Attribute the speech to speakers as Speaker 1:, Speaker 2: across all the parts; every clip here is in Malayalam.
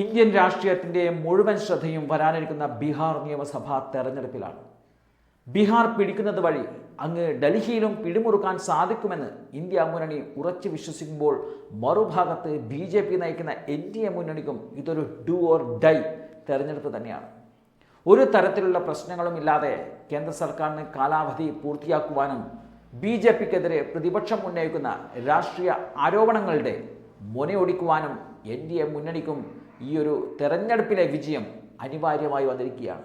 Speaker 1: ഇന്ത്യൻ രാഷ്ട്രീയത്തിൻ്റെ മുഴുവൻ ശ്രദ്ധയും വരാനിരിക്കുന്ന ബീഹാർ നിയമസഭാ തെരഞ്ഞെടുപ്പിലാണ് ബീഹാർ പിടിക്കുന്നത് വഴി അങ്ങ് ഡൽഹിയിലും പിടിമുറുക്കാൻ സാധിക്കുമെന്ന് ഇന്ത്യ മുന്നണി ഉറച്ചു വിശ്വസിക്കുമ്പോൾ മറുഭാഗത്ത് ബി ജെ പി നയിക്കുന്ന എൻ ഡി എ മുന്നണിക്കും ഇതൊരു ഡു ഓർ ഡൈ തെരഞ്ഞെടുപ്പ് തന്നെയാണ് ഒരു തരത്തിലുള്ള പ്രശ്നങ്ങളും ഇല്ലാതെ കേന്ദ്ര സർക്കാരിന് കാലാവധി പൂർത്തിയാക്കുവാനും ബി ജെ പിക്കെതിരെ പ്രതിപക്ഷം ഉന്നയിക്കുന്ന രാഷ്ട്രീയ ആരോപണങ്ങളുടെ മുനയൊടിക്കുവാനും എൻ ഡി എ മുന്നണിക്കും ഈ ഒരു തെരഞ്ഞെടുപ്പിലെ വിജയം അനിവാര്യമായി വന്നിരിക്കുകയാണ്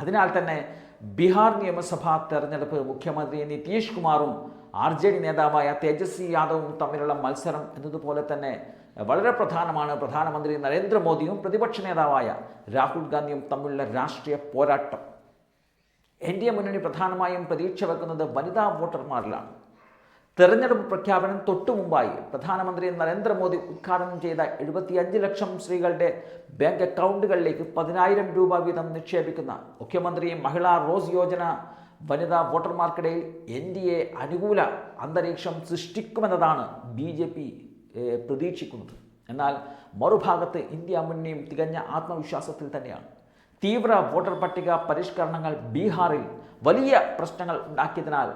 Speaker 1: അതിനാൽ തന്നെ ബീഹാർ നിയമസഭാ തെരഞ്ഞെടുപ്പ് മുഖ്യമന്ത്രി നിതീഷ് കുമാറും ആർ ജെ ഡി നേതാവായ തേജസ്വി യാദവും തമ്മിലുള്ള മത്സരം എന്നതുപോലെ തന്നെ വളരെ പ്രധാനമാണ് പ്രധാനമന്ത്രി നരേന്ദ്രമോദിയും പ്രതിപക്ഷ നേതാവായ രാഹുൽ ഗാന്ധിയും തമ്മിലുള്ള രാഷ്ട്രീയ പോരാട്ടം എൻ ഡി എ മുന്നണി പ്രധാനമായും പ്രതീക്ഷ വെക്കുന്നത് വനിതാ വോട്ടർമാരിലാണ് തെരഞ്ഞെടുപ്പ് പ്രഖ്യാപനം തൊട്ടു മുമ്പായി പ്രധാനമന്ത്രി നരേന്ദ്രമോദി ഉദ്ഘാടനം ചെയ്ത എഴുപത്തിയഞ്ച് ലക്ഷം സ്ത്രീകളുടെ ബാങ്ക് അക്കൗണ്ടുകളിലേക്ക് പതിനായിരം രൂപ വീതം നിക്ഷേപിക്കുന്ന മുഖ്യമന്ത്രി മഹിളാ റോസ് യോജന വനിതാ വോട്ടർമാർക്കിടയിൽ എൻ ഡി എ അനുകൂല അന്തരീക്ഷം സൃഷ്ടിക്കുമെന്നതാണ് ബി ജെ പി പ്രതീക്ഷിക്കുന്നത് എന്നാൽ മറുഭാഗത്ത് ഇന്ത്യ മുന്നേയും തികഞ്ഞ ആത്മവിശ്വാസത്തിൽ തന്നെയാണ് തീവ്ര വോട്ടർ പട്ടിക പരിഷ്കരണങ്ങൾ ബീഹാറിൽ വലിയ പ്രശ്നങ്ങൾ ഉണ്ടാക്കിയതിനാൽ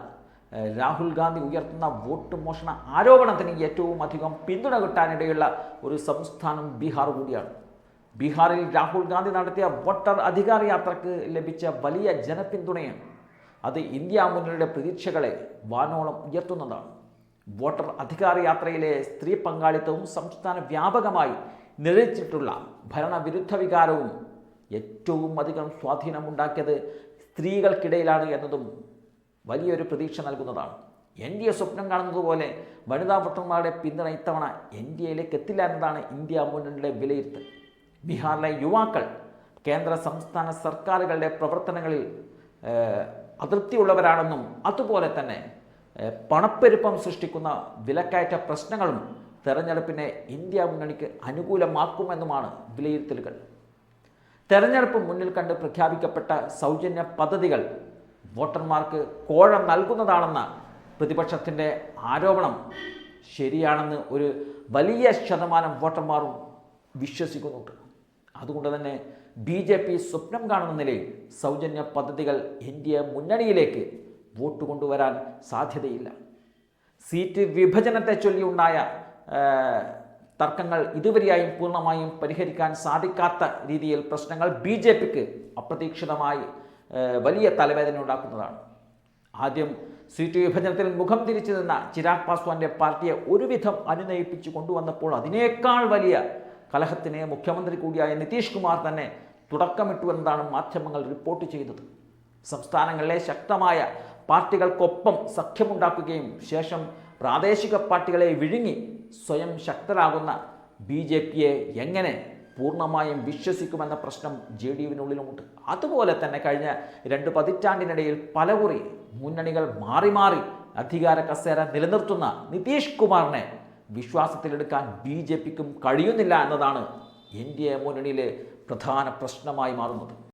Speaker 1: രാഹുൽ ഗാന്ധി ഉയർത്തുന്ന വോട്ട് മോഷണ ആരോപണത്തിന് ഏറ്റവും അധികം പിന്തുണ കിട്ടാനിടയുള്ള ഒരു സംസ്ഥാനം ബീഹാർ കൂടിയാണ് ബീഹാറിൽ രാഹുൽ ഗാന്ധി നടത്തിയ വോട്ടർ അധികാര യാത്രക്ക് ലഭിച്ച വലിയ ജനപിന്തുണയാണ് അത് ഇന്ത്യ മുന്നണിയുടെ പ്രതീക്ഷകളെ വാനോളം ഉയർത്തുന്നതാണ് വോട്ടർ അധികാര യാത്രയിലെ സ്ത്രീ പങ്കാളിത്തവും സംസ്ഥാന വ്യാപകമായി നിലച്ചിട്ടുള്ള ഭരണവിരുദ്ധ വികാരവും ഏറ്റവും അധികം സ്വാധീനമുണ്ടാക്കിയത് സ്ത്രീകൾക്കിടയിലാണ് എന്നതും വലിയൊരു പ്രതീക്ഷ നൽകുന്നതാണ് എൻ ഡി എ സ്വപ്നം കാണുന്നതുപോലെ വനിതാ വോട്ടർമാരുടെ പിന്തുണ ഇത്തവണ എൻ ഡി എയിലേക്ക് എത്തില്ല എന്നതാണ് ഇന്ത്യ മുന്നണിയുടെ വിലയിരുത്തൽ ബീഹാറിലെ യുവാക്കൾ കേന്ദ്ര സംസ്ഥാന സർക്കാരുകളുടെ പ്രവർത്തനങ്ങളിൽ അതൃപ്തിയുള്ളവരാണെന്നും അതുപോലെ തന്നെ പണപ്പെരുപ്പം സൃഷ്ടിക്കുന്ന വിലക്കയറ്റ പ്രശ്നങ്ങളും തെരഞ്ഞെടുപ്പിനെ ഇന്ത്യ മുന്നണിക്ക് അനുകൂലമാക്കുമെന്നുമാണ് വിലയിരുത്തലുകൾ തെരഞ്ഞെടുപ്പ് മുന്നിൽ കണ്ട് പ്രഖ്യാപിക്കപ്പെട്ട സൗജന്യ പദ്ധതികൾ വോട്ടർമാർക്ക് കോഴം നൽകുന്നതാണെന്ന പ്രതിപക്ഷത്തിൻ്റെ ആരോപണം ശരിയാണെന്ന് ഒരു വലിയ ശതമാനം വോട്ടർമാരും വിശ്വസിക്കുന്നുണ്ട് അതുകൊണ്ട് തന്നെ ബി ജെ പി സ്വപ്നം കാണുന്ന നിലയിൽ സൗജന്യ പദ്ധതികൾ ഇന്ത്യ മുന്നണിയിലേക്ക് വോട്ട് കൊണ്ടുവരാൻ സാധ്യതയില്ല സീറ്റ് വിഭജനത്തെ ചൊല്ലിയുണ്ടായ തർക്കങ്ങൾ ഇതുവരെയായും പൂർണ്ണമായും പരിഹരിക്കാൻ സാധിക്കാത്ത രീതിയിൽ പ്രശ്നങ്ങൾ ബി ജെ പിക്ക് അപ്രതീക്ഷിതമായി വലിയ തലവേദന ഉണ്ടാക്കുന്നതാണ് ആദ്യം സീറ്റ് വിഭജനത്തിൽ മുഖം തിരിച്ചു നിന്ന ചിരാഗ് പാസ്വാന്റെ പാർട്ടിയെ ഒരുവിധം അനുനയിപ്പിച്ചു കൊണ്ടുവന്നപ്പോൾ അതിനേക്കാൾ വലിയ കലഹത്തിന് മുഖ്യമന്ത്രി കൂടിയായ നിതീഷ് കുമാർ തന്നെ തുടക്കമിട്ടു എന്നതാണ് മാധ്യമങ്ങൾ റിപ്പോർട്ട് ചെയ്തത് സംസ്ഥാനങ്ങളിലെ ശക്തമായ പാർട്ടികൾക്കൊപ്പം സഖ്യമുണ്ടാക്കുകയും ശേഷം പ്രാദേശിക പാർട്ടികളെ വിഴുങ്ങി സ്വയം ശക്തരാകുന്ന ബി ജെ പിയെ എങ്ങനെ പൂർണ്ണമായും വിശ്വസിക്കുമെന്ന പ്രശ്നം ജെ ഡി യുവിനുള്ളിലുമുണ്ട് അതുപോലെ തന്നെ കഴിഞ്ഞ രണ്ട് പതിറ്റാണ്ടിനിടയിൽ പലകുറി മുന്നണികൾ മാറി മാറി അധികാര കസേര നിലനിർത്തുന്ന നിതീഷ് കുമാറിനെ വിശ്വാസത്തിലെടുക്കാൻ ബി ജെ പിക്കും കഴിയുന്നില്ല എന്നതാണ് എൻ ഡി എ മുന്നണിയിലെ പ്രധാന പ്രശ്നമായി മാറുന്നത്